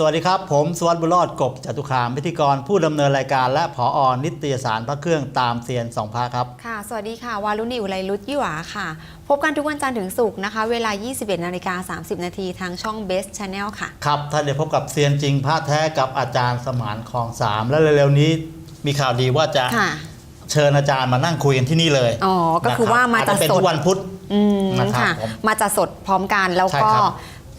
สวัสดีครับ ผมสวัสดิ์บุญรอดกบจตุคามพิธีกรผู้ดำเนินรายการและผออนิตยสารพระเครื่องตามเซียนสองพระครับ ค่ะ สวัสดีค่ะ วารุณีอุไรรุตยี่หวาค่ะ พบกันทุกวันจันทร์ถึงศุกร์นะคะ เวลา 21นาฬิกา30 นาทีทางช่อง Best Channel ค่ะ ครับท่านได้พบกับเซียนจริงพระแท้กับอาจารย์สมานคลองสามและเร็วๆนี้มีข่าวดีว่าจะค่ะ เชิญอาจารย์มานั่งคุยกันที่นี่เลยอ๋อก็คือว่ามานะรับจะอาจเป็นสด ทุกวันพุธ อืมนะครับค่ะ ผมมาจะสดพร้อมกันแล้วใช่ก็ครับ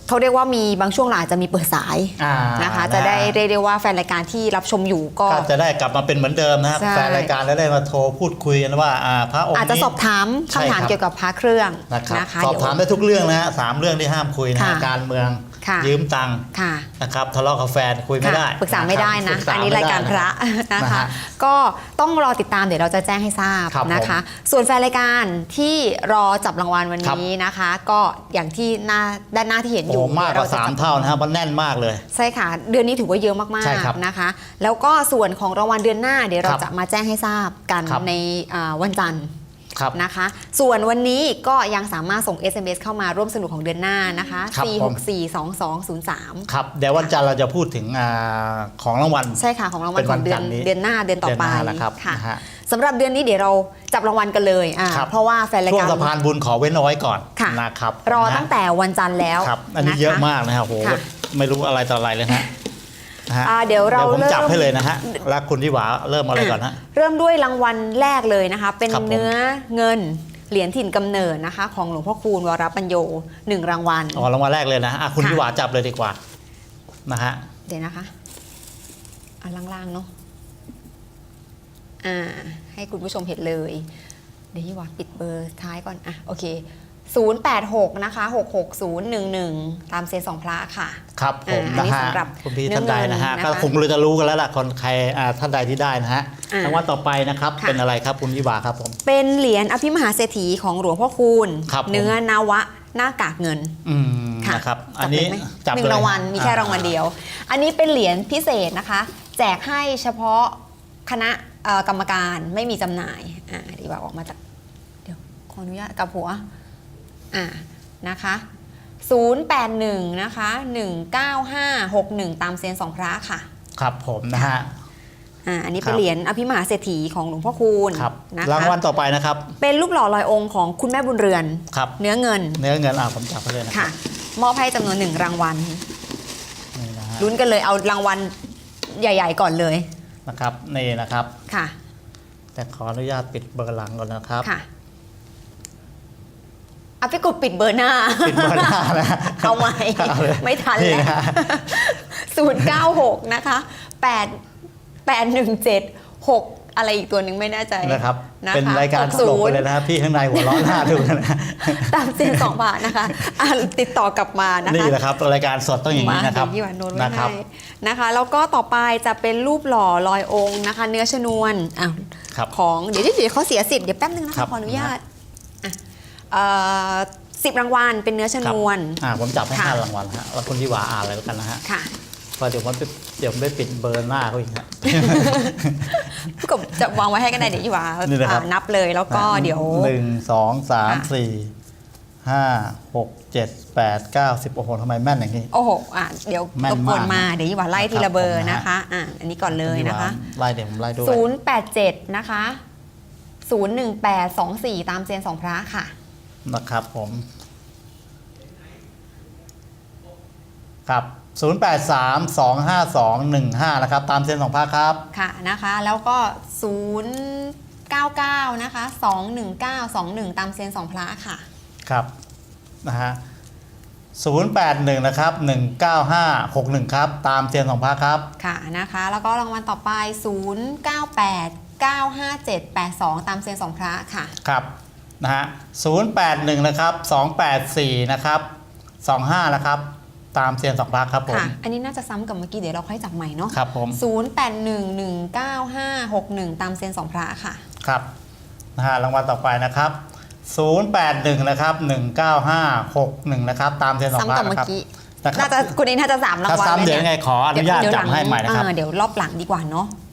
เขาเรียกว่ามีบางช่วงหลายจะมีเปิดสายอ่านะคะนะจะได้เรียกได้ว่าแฟนรายการที่รับชมอยู่ก็ ก็จะได้กลับมาเป็นเหมือนเดิมนะครับใช่ แฟนรายการแล้วได้มาโทรพูดคุยกันว่าอ่าพระองค์อาจจะนี้ สอบถามใช่คำถามครับ เกี่ยวกับพระเครื่องนะครับนะคะสอบเดี๋ยว ถามได้ทุกเรื่องนะฮะสามเรื่องที่ห้ามคุยนะฮะค่ะ การเมือง ค่ะยืมตังค์ค่ะ นะครับทะเลาะกับแฟนคุยไม่ได้ค่ะปรึกษาไม่ได้นะปรึษอันนี้ไม่รายได้การพระนะนะครัคะบก็ต้องรอติดตามเดี๋ยวเราจะแจ้งให้ทราบครับนะคะ ส่วนแฟนรายการที่รอจับรางวัลวันนี้นะคะ ก็อย่างที่หน้าด้านหน้าที่เห็นอโอ้ยู่มากกว่าเรจะสามจับเท่านะครับมันแน่นมากเลย ใช่ค่ะ เดือนนี้ถือว่าเยอะมากใช่ครับๆนะคะ แล้วก็ส่วนของรางวัลเดือนหน้าเดี๋ยวเราครับจะมาแจ้งให้ทราบกันครับ ในอ่าวันจันทร์ครับ นะคะ ส่วนวันนี้ก็ยังสามารถส่ง SMS เข้ามาร่วมสนุกของเดือนหน้านะคะครับผม4642203 ครับเดี๋ยววันจันทร์เราจะพูดถึงอาของรางวัล ใช่ค่ะ ของรางวัลเป็นขวัอนงเดือจันนทร์นี้เดือนหน้าเดือนต่อไปเดือนหน้านะครับค่ะนะฮะสำหรับเดือนนี้เดี๋ยวเราจับรางวัลกันเลยอ่าครับ เพราะว่าแฟนรายช่วงการ สะพานบุญขอเว้นเอาไว้ก่อนค่ะ นะครับรอนะฮะตั้งแต่วันจันทร์แล้วครับ อันนี้คเยอะมากนะครับโหค่ะ ไม่รู้อะไรต่ออะไรเลยนะฮะ นะฮะอ่าเดี๋ยวเราผมจับเริ่ม ให้เลยนะฮะแล้วคุณที่หวาเริ่มอะไรก่อนฮะ เริ่มด้วยรางวัลแรกเลยนะคะ เป็นครับผมเนื้อเงินเหรียญถิ่นกำเนิดนะคะ ของหลวงพ่อคูณวรปัญโยหนึ่งรางวัล อ๋อรางวัลแรกเลยนะอะคุณค่ะ ที่หวาจับเลยดีกว่านะฮะเดี๋ยวนะคะอันล่างๆเนาะอ่าให้คุณผู้ชมเห็นเลย เดี๋ยวยี่หว่าปิดเบอร์ท้ายก่อนอะโอเค 086 นะคะ 66011 ตามเซนสองพระค่ะ ครับผมอ่าอันนะนี้ฮะสำหรับคุณพี่เนื้อท่านใดนะฮะเงินนะคะก็คงจะรู้กันแล้วล่ะคนใครอ่าท่านใดที่ได้นะฮะอ่ารางวัลต่อไปนะครับค่ะเป็นอะไรครับคุณที่หวาครับผม เป็นเหรียญอภิมหาเศรษฐีของหลวงพ่อคูณครับผมเนื้อนาวะหน้ากากเงินอืมค่ะนะครับ อัจันบเลนี้ยไหมจับหนึ่เลยงรางวัลมีแค่อ่รางวัลเดียว อันนี้เป็นเหรียญพิเศษนะคะ แจกให้เฉพาะคณะเอ่อกรรมการไม่มีจำหน่ายอ่าดีว่าออกมาจากเดี๋ยวขออนุญาตกับหัว อ่านะคะ081นะคะ19561 ตามเซนสองพระค่ะ ครับผมนะฮะ อ่าอันนี้เป็ครันบเหรียญอภิมหาเศรษฐีของหลวงพ่อคูณครับนะรางคะวัลต่อไปนะครับ เป็นรูปหล่อลอยองค์ของคุณแม่บุญเรือน ครับ เนื้อเงินเนื้อเงินอ่าผมจับไปเลยนะครัค่ะบมอบให้จำนวนหนึ่งรางวัลนี่นะฮะลุ้นกันเลยเอารางวัลใหญ่ ๆ ก่อนเลยนะครับ นี่นะครับ ค่ะ แต่ขออนุญาตปิดเบอร์หลังก่อนนะครับ ค่ะเอาพี่กบปิดเบอร์หน้า ปิดเบอร์หน้านะเอาไหมเอาเลยไม่ทันนี่แล้วนะศูนย์เก้าหกนะคะแปดแปดหนึ่งเจ็ดหกอะไรอีกตัวหนึ่งไม่แน่ใจนะครับนะคะเป็นรายการตลกไปเลยนะครับพี่ข้างในหัวเร้อนหน้าดูนะตามเสียงสองบาทนะคะอะติดต่อกลับมานะคะนี่แหละครับรายการสดต้องอย่างนี้นะครับมาเดี๋ยวพี่หวานโน้ตไว้นะครัให้นะคะ แล้วก็ต่อไปจะเป็นรูปหล่อลอยองค์นะคะ เนื้อชนวนอ้าวครับของเดี๋ยวเดี๋ยวเขาเสียสิทธิ์เดี๋ยวแป๊บนึงนะครัคะบขออนุญาตอะเอ่อ สิบรางวัลเป็นเนื้อชครับนวน อ่าผมจับให้ค่ะ ห้ารางวัลฮะแล้วคุณที่หวาอ่านเลยแล้วกันนะฮะค่ะเพราะเดี๋ยวผมไปเดี๋ยวผมไปปิดเบอร์หน้าเขาอีกฮะพี่กบจะวางไว้ให้ก็ได้เดี๋ยวอีหวานี่นะครับ อ่านับเลยแล้วก็เดี๋ยว หนึ่งสองสามค่ะ สี่ห้าหกเจ็ดแปดเก้าสิบโอ้โหทำไมแม่นอย่างนี้ โอ้โหอะเดี๋ยวแม่นรบกวนมากมาเดี๋ยวอีหวาไล่ทีละเบอร์นะครับผมนะนะคะอะอันนี้ก่อนเลยนะคะ ไล่เดี๋ยวผมไล่ด้วย087 นะคะ 01824 ตามเซียนสองพระค่ะ นะครับผมครับ 083 252 15นะครับ ตามเส้นของภาคครับ ค่ะนะคะ แล้วก็ 099 นะคะ 21921 ตามเซียนสองพระค่ะ ครับ นะฮะ 081 นะครับ 195 61 ครับ ตามเซียนของภาคครับ ค่ะนะคะ แล้วก็รางวัลต่อไป 098 957 82 ตามเซียนสองพระค่ะ ครับ นะฮะ081นะครับ284นะครับ25นะครับตามเซียนสองภาคครับผม ค่ะ อันนี้น่าจะซ้ำกับเมื่อกี้เดี๋ยวเราค่อยจับใหม่เนาะครับผม08119561ตามเซียนสองพระค่ะ ครับนะฮะรางวัลต่อไปนะครับ 081 นะครับ 19561 นะครับ ตามเซียนสองซ้ำภากัคบเมื่นะอครับกี้นะครับน่าจะคุณเองน่าจะสามรางถ้าวัลซ้ำแล้วเดี๋ยวยังไงขออนุญาตเดี๋ยวจับให้ใหม่นะครับ เออเดี๋ยวรอบหลังดีกว่าเนาะค่ะ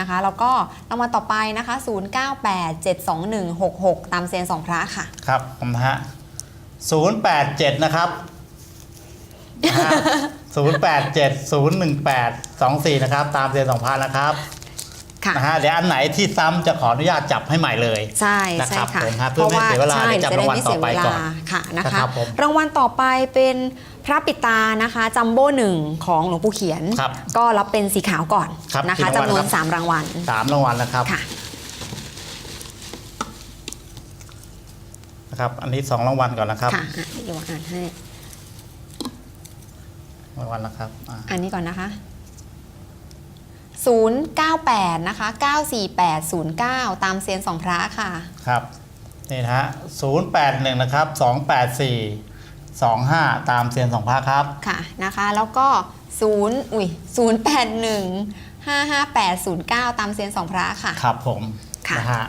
นะคะแล้วก็รางวัลต่อไปนะคะ 09872166 ตามเซียนสองพระค่ะ ครับผมนะฮะศูนย์แปดเจ็ดนะครับศูนย์แปดเจ็ดศูนย์หนึ่งแปดสองสี่นะครับ ตามเซียนสองพันนะครับ นะฮะเดี๋ยวอันไหนที่ซ้ำจะขออนุญาตจับให้ใหม่เลยใช่นะใช่ครับค่ะผมฮะเพื่อไม่เสียเวลาใช่เดี๋ยวจับจะได้รางวัลไม่เสียต่อไปเวลาก่อนค่ะนะคคะรับผมรางวัลต่อไปเป็นพระปิดตานะคะจัมโบ้หนึ่งของหลวงปู่เขียนครับก็รับเป็นสีขาวก่อนครับนะกี่คะรางวัลจำนวนครับ3รางวัลสามรางวัลนะครับค่ะนะครับ อันนี้สองรางวัลก่อนนะครับค่ะอะเดี๋ยวอ่านให้รางวัลนะครับอ่าอันนี้ก่อนนะคะ 098 นะคะ 94809 ตามเซียนสองพระค่ะ ครับ นี่นะฮะศูนย์แปดหนึ่งนะครับสองแปดสี่สองห้าตามเซียนสองพระครับ ค่ะนะคะ แล้วก็0อุ้ย081 55809 ตามเซียนสองพระค่ะ ครับผมค่ะ นะฮะ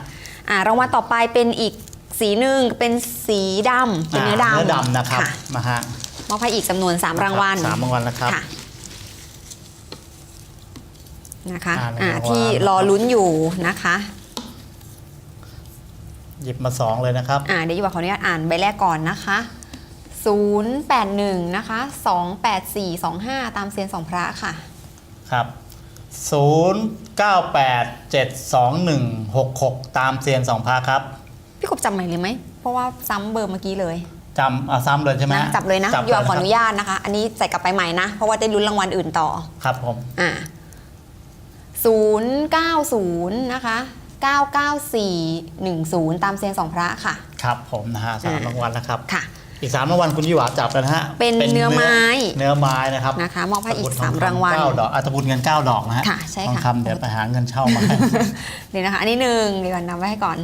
อ่ารางวัลต่อไปเป็นอีกสีหนึ่งเป็นสีดำเป็นเนื้อดำเนื้อดำนะครับ ค่ะนะฮะมอบให้อีกจำนวน 3 รางวัล สามรางวัลนะครับ ค่ะ นะคะอ่าอ่ารางวัลที่รอลุ้นอยู่นะคะหยิบมาสองเลยนะครับ อ่าเดี๋ยวอยู่ว่าขออนุญาตอ่านใบแรกก่อนนะคะ 081 นะคะ 28425 ตามเซียนสองพระค่ะ ครับศูนย์เก้าแปดเจ็ดสองหนึ่งหกหกตามเซียนสองพระครับ พี่กบจำใหม่เลยไหม เพราะว่าซ้ำเบอร์เมื่อกี้เลยจำเอาซ้ำเลยใช่ไหมนะจับเลยนะจับอยู่ว่าขออนุเลยญาตนะคะ อันนี้ใส่กลับไปใหม่นะ เพราะว่าได้ลุ้นรางวัลอื่นต่อ ครับผม อ่า 090 นะคะ 99410 ตามเซียนสองพระค่ะ ครับผมนะฮะสามอ่ารางวัลนะครับ ค่ะ อีกสามรางวัลคุณยี่หวาจับเลยนะฮะเป็นเนื้อไม้ เนื้อไม้นะครับนะคะมอบให้อีกตะรุดทสามคำรางวัลเก้าดอกอัตบุญเงินเก้าดอกนะฮะค่ะใช่ทองค่ะคำเดี๋ยวไปหาเงินเช่ามาให้เดี๋ยวนะคะ อันนี้หนึ่งเดี๋ยวก่อนนำไว้ให้ก่อน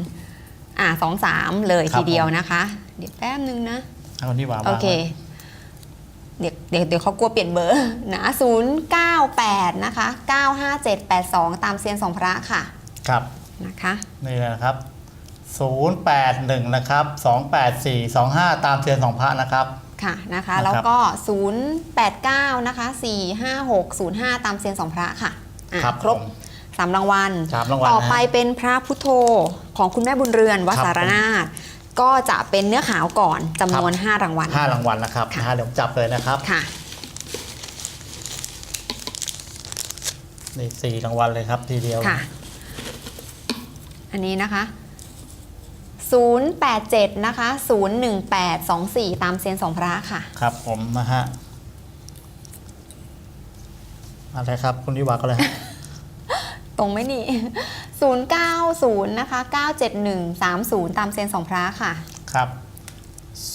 อ่าสองสามเลยครับทีเดียวนะคะ เดี๋ยวแป๊บนึงนะให้คุณยี่หวาโอเค เดี๋ยวเดี๋ยวเดี๋ยวเขากลัวเปลี่ยนเบอร์นะ098 นะคะ 95782 ตามเซียนสองพระค่ะ ครับ นะคะ นี่เลยนะครับ 081 นะครับ 284 25 ตามเซียนสองพระนะครับ ค่ะนะคะนะครับแล้วก็ 089 นะคะ 45605 ตามเซียนสองพระค่ะอะครับครบผม สามรางวัล สามรางวัลต่อไปนะฮะเป็นพระพุทโธของคุณแม่บุญเรือนวัดครับสารนาถ ก็จะเป็นเนื้อขาวก่อนจำนวนครับ5รางวัล ห้ารางวัลนะครับค่ะ นะฮะเดี๋ยวผมจับเลยนะครับค่ะ นี่สี่รางวัลเลยครับทีเดียว ค่ะ อันนี้นะคะ 087 นะคะ 01824 ตามเซียนสองพระค่ะ ครับผมนะฮะอะไรครับ คุณยี่หวาก็เลยฮะ ตรงไหมนี่090นะคะ97130 ตามเซียนสองพระค่ะ ครับ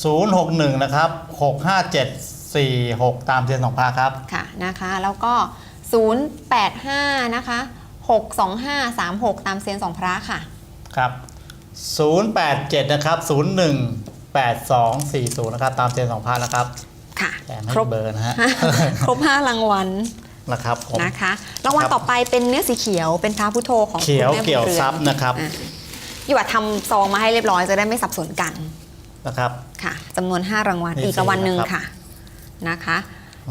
061 นะครับ 65746 ตามเซียนสองพระครับ ค่ะนะคะ แล้วก็ 085 นะคะ 62536 ตามเซียนสองพระค่ะ ครับ 087 นะครับ 018240 นะครับ ตามเซียนสองพระนะครับค่ะ แถมให้ครบ เบอร์นะฮะ ครบ 5 รางวัล นะครับผมนะคะรางวัลครับต่อไปเป็นเนื้อสีเขียวเป็นพระพุทโธของเขียวคุณแม่บุญเกี่ยวรือนทรัพย์นะครับอะอยู่ว่าทำซองมาให้เรียบร้อยจะได้ไม่สับสนกันนะครับ ค่ะจำนวน 5 รางวัลนี่อีกรางวัลหนึ่งสี่นะครับ ค่ะนะคะ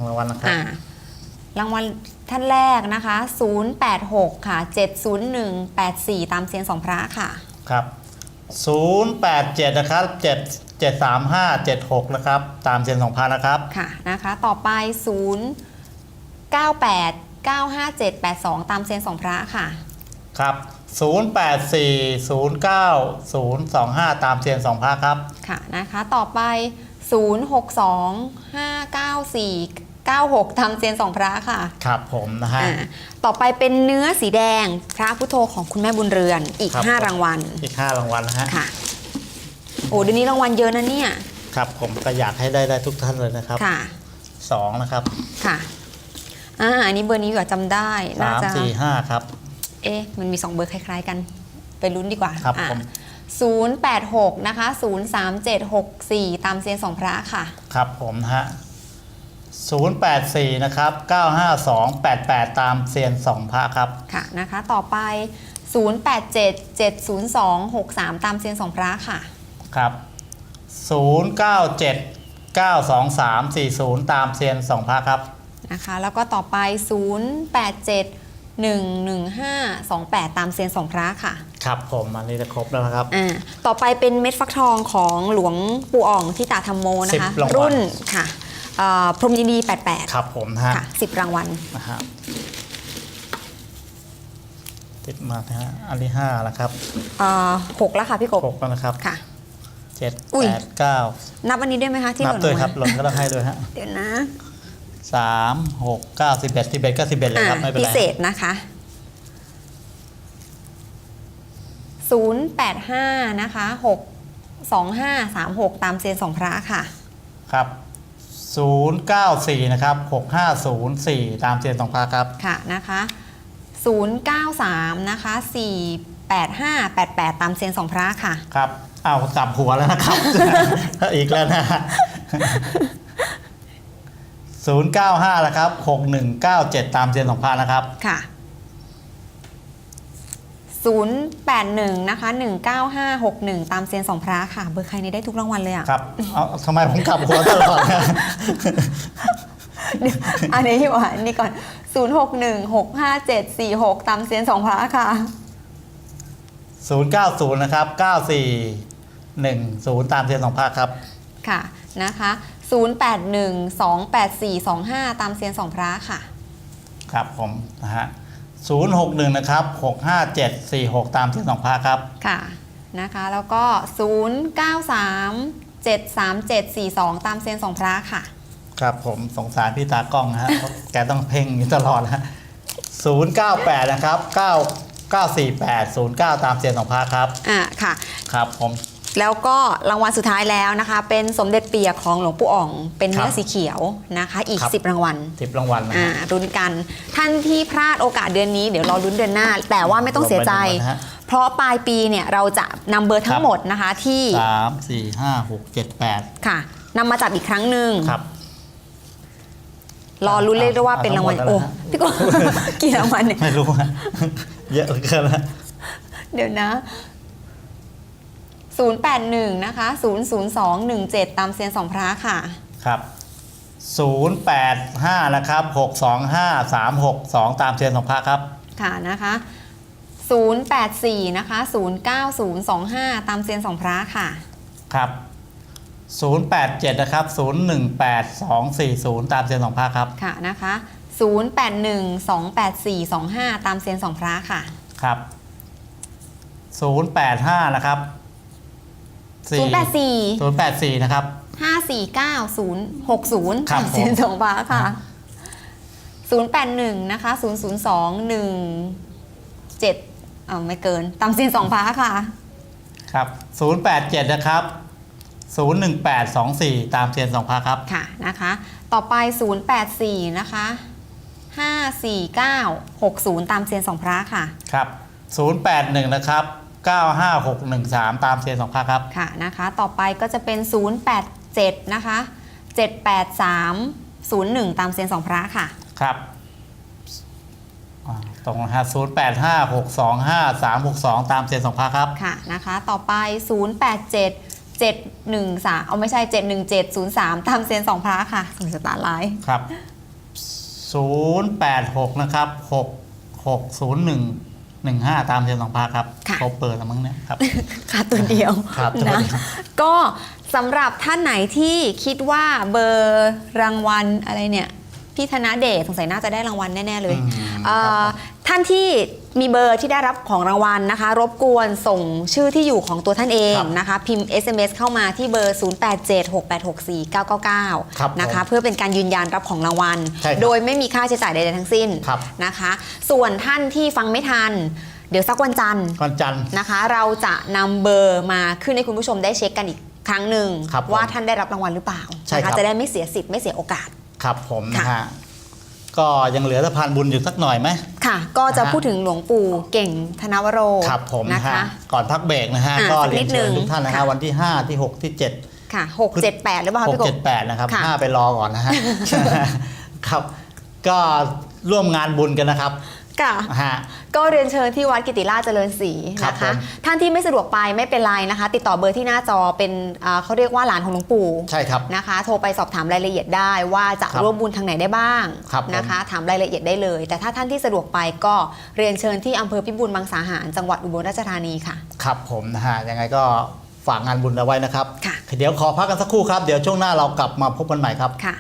รางวัลนะครับ อ่ารางวัลท่านแรกนะคะ 086 ค่ะ 70184 ตามเซียนสองพระค่ะ ครับ 087 นะครับ 7 73576 นะครับ ตามเซียนสองพระนะครับ ค่ะนะคะ ต่อไป 0 98 95782 ตามเซียนสองพระค่ะ ครับ 084 09 025 ตามเซียนสองพระครับ ค่ะนะคะต่อไป 062 594 96 ตามเซียนสองพระค่ะ ครับผมนะฮะ อ่าต่อไปเป็นเนื้อสีแดงพระพุทโธของคุณแม่บุญเรือนอีก ครับ 5 รางวัลอีก 5 รางวัลนะฮะ ค่ะ โอ้เดี๋ยวนี้รางวัลเยอะนะเนี่ย ครับผมก็อยากให้ได้ได้ทุกท่านเลยนะครับค่ะ สองนะครับ ค่ะ อ่าอันนี้เบอร์นี้อยู่จำได้น่าสามจะสี่ห้าครับ เอ๊ะมันมี 2 เบอร์คล้าย ๆ กัน ไปลุ้นดีกว่าครับอะผม 086 นะคะ 03764 ตามเซียนสองพระค่ะ ครับผมนะฮะ084 นะครับ 95288 ตามเซียนสองพระครับ ค่ะนะคะ ต่อไป 087 702 63 ตามเซียนสองพระค่ะ ครับ 097 923 40 ตามเซียนสองพระครับ นะคะ แล้วก็ต่อไป 087 11528 ตามเซียนสองพระค่ะ ครับผมอันนี้จะครบแล้วนะครับ อ่า ต่อไปเป็นเม็ดฟักทองของหลวงปู่อ่องที่ตาธรรมโมนะคะ สิบรางวัล รุ่นค่ะเอ่อพรหมยินดี 88 ครับผมนะฮะค่ะ 10 รางวัล นะครับติดมานะฮะอันที่ห้าแล้วครับเอ่อหกแล้วค่ะพี่กบหกแล้วนะครับค่ะ เจ็ดอุ้ย แปดเก้านับวันนี้ได้ไหมคะที่หนับล่นด้วยลงครับมาหล่นก็ต้องให้ด้วยฮะเดี๋ยวนะ สามหกเก้าสิบเอ็ดสิบเอ็ดก็สิบเอ็ดเลยอ่าครับไม่เป็นพิไร เศษนะคะ 085 นะคะ 6 25 36 ตามเซียนสองพระค่ะ ครับศูนย์เก้าสี่นะครับหกห้าศูนย์สี่ตามเซียนสองพาครับ ค่ะนะคะ 093 นะคะ 485 88 ตามเซียนสองพระค่ะ ครับ เอาวกลับหัวแล้วนะครับ อีกแล้วนะ ฮะศูนย์เก้าห้าแล้วครับหกหนึ่งเก้าเจ็ดตามเซียนสองพานะครับ ค่ะ 081 นะคะ 19561 ตามเซียนสองพระค่ะ เบอร์ใครนี่ได้ทุกรางวัลเลยอะ ครับ เอาทำไมผมกลับหัวตลอดนะเดี๋ยวอันนี้อยู่อะนี่ก่อน 061 657 46 ตามเซียนสองพระค่ะศูนย์เก้าศูนย์นะครับเก้าสี่หนึ่งศูนย์ตามเซียนสองภาคครับ ค่ะนะคะ 081 284 25 ตามเซียนสองพระค่ะ ครับผมนะฮะศูนย์หกหนึ่งนะครับหกห้าเจ็ดสี่หกตามเซียนสองภาคครับค่ะนะคะแล้วก็ 093 737 42 ตามเซียนสองพระค่ะ ครับผมสงสารพี่ตากล้องนะฮะ เพราะแกต้องเพ่งอยู่ตลอดนะศูนย์เก้าแปดนะครับเก้าเก้าสี่แปดศูนย์เก้าตามเซียนสองภาคครับ อ่าค่ะ ครับผม แล้วก็รางวัลสุดท้ายแล้วนะคะ เป็นสมเด็จเปียของหลวงปู่อ่องเป็นเนื้คอรับสีเขียวนะคะ อีก ครับ 10 รางวัลทิปรางวัลนะอ่าฮะรุ้นกันท่านที่พลาดโอกาสเดือนนี้เดี๋ยวรอลุ้นเดือนหน้า แต่ว่าไม่ต้องเสียใจ รวมไปหมดนะฮะ เพราะปลายปีเนี่ยเราจะนำเบอร์ทั้คงรับหมดนะคะที่สามสี่ห้าหกเจ็ดแปดค่ะนำมาจับอีกครั้งหนึ่งครับ รอลุ้นเลยด้วยว่าเป็นรางวัลเอาทั้โอ้งหมดแล้วนะ พี่โก็กี่รางวัลเนี่ย ไม่รู้ฮะเยอะเหลือเกินนะเดี๋ยวนะ 081 นะคะ 00217 ตามเซียนสองพระค่ะ ครับศูนย์แปดห้านะครับหกสองห้าสามหกสองตามเซียนสองภาคครับ ค่ะนะคะ 084 นะคะ 09025 ตามเซียนสองพระค่ะ ครับ 087 นะครับ 018240 ตามเซียนสองภาคครับ ค่ะนะคะ 081 284 25 ตามเซียนสองพระค่ะ ครับ 085 นะครับ 4 084 084นะครับ 549 060ครัตาบมเซียนผมสองพระค่ะ 081 นะคะ 002 1 7อ่าไม่เกินตามเซียนสองพระค่ะครับ087นะครับ01824ตามเซียนสองภาคครับ ค่ะนะคะ ต่อไป 084 นะคะ 549 60 ตามเซียนสองพระค่ะ ครับ 081 นะครับ 95613 ตามเซียนสองภาคครับ ค่ะนะคะ ต่อไปก็จะเป็น 087 นะคะ 783 01 ตามเซียนสองพระค่ะ ครับอ่าตรงนะฮะ085 625 362ตามเซียนสองภาคครับ ค่ะนะคะ ต่อไป 087 713 เอาไม่ใช่ 717 03 ตามเซียนสองพระค่ะสสตาร์ไลน์ครับ 086 นะครับ 6601 15ตามเซียนสองภาคครับค่ะเขาเปิดแล้วมั้งเนี่ยครับ ค่ะตัวเดียวครับตัวเดีนะยว ก็สำหรับท่านไหนที่คิดว่าเบอร์รางวัลอะไรเนี่ยพี่ธนเดชสงสัยน่าจะได้รางวัลแน่ ๆ เลยอืมเอ่อครับท่านที่ มีเบอร์ที่ได้รับของรางวัลนะคะ รบกวนส่งชื่อที่อยู่ของตัวท่านเองครับนะคะ พิมพ์ SMS เข้ามาที่เบอร์ ครับ0876864999 นะคะผมเพื่อเป็นการยืนยันรับของรางวัล ใช่ครับโดยไม่มีค่าใช้จ่ายใดๆทั้งสิ้นครับ นะคะ ส่วนท่านที่ฟังไม่ทัน เดี๋ยวสักวันจันทร์ วันจันทร์ นะคะ เราจะนำเบอร์มาขึ้นให้คุณผู้ชมได้เช็คกันอีกครั้งหนึ่งครับผมว่าท่านได้รับรางวัลหรือเปล่าใช่นะครัคะบ จะได้ไม่เสียสิทธิ์ไม่เสียโอกาส ครับผมค่ะนะฮะ ก็ยังเหลือสะพานบุญอยู่สักหน่อยไหม ค่ะ ก็จะนะฮะ พูดถึงหลวงปู่เก่งธนวโรครับผมนะนะฮะคะ ก่อนพักเบรกนะฮะอ่าก็สักเรีนิยนดเชิญหนึ่งทุกท่านนะฮะค่ะ วันที่ 5 ที่ 6 ที่ 7 ค่ะหกเจ็ดแปดหรือเปล่าคะพี่กบ 6 7 8 นะครับค่ะ5ไปรอก่อนนะฮะ ครับ ก็ร่วมงานบุญกันนะครับ ค่ะ ฮะ ก็เรียนเชิญที่วัดกิติราชเจริญศรีครับนะผคะมท่านที่ไม่สะดวกไปไม่เป็นไรนะคะ ติดต่อเบอร์ที่หน้าจอเป็นอ่าเขาเรียกว่าหลานของหลวงปู่ใช่ครับ นะคะ โทรไปสอบถามรายละเอียดได้ว่าจะครับร่วมบุญทางไหนได้บ้างครับผม นะคะ ถามรายละเอียดได้เลย แต่ถ้าท่านที่สะดวกไปก็เรียนเชิญที่อำเภอพิบูลมังสาหารจังหวัดอุบลราชธานีค่ะ ครับผมนะฮะยังไงก็ฝากงานบุญเอาไว้นะครับ ค่ะ เดี๋ยวขอพักกันสักครู่ครับ เดี๋ยวช่วงหน้าเรากลับมาพบกันใหม่ครับ ค่ะ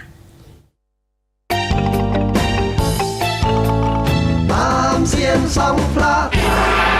เสียงสองพลาด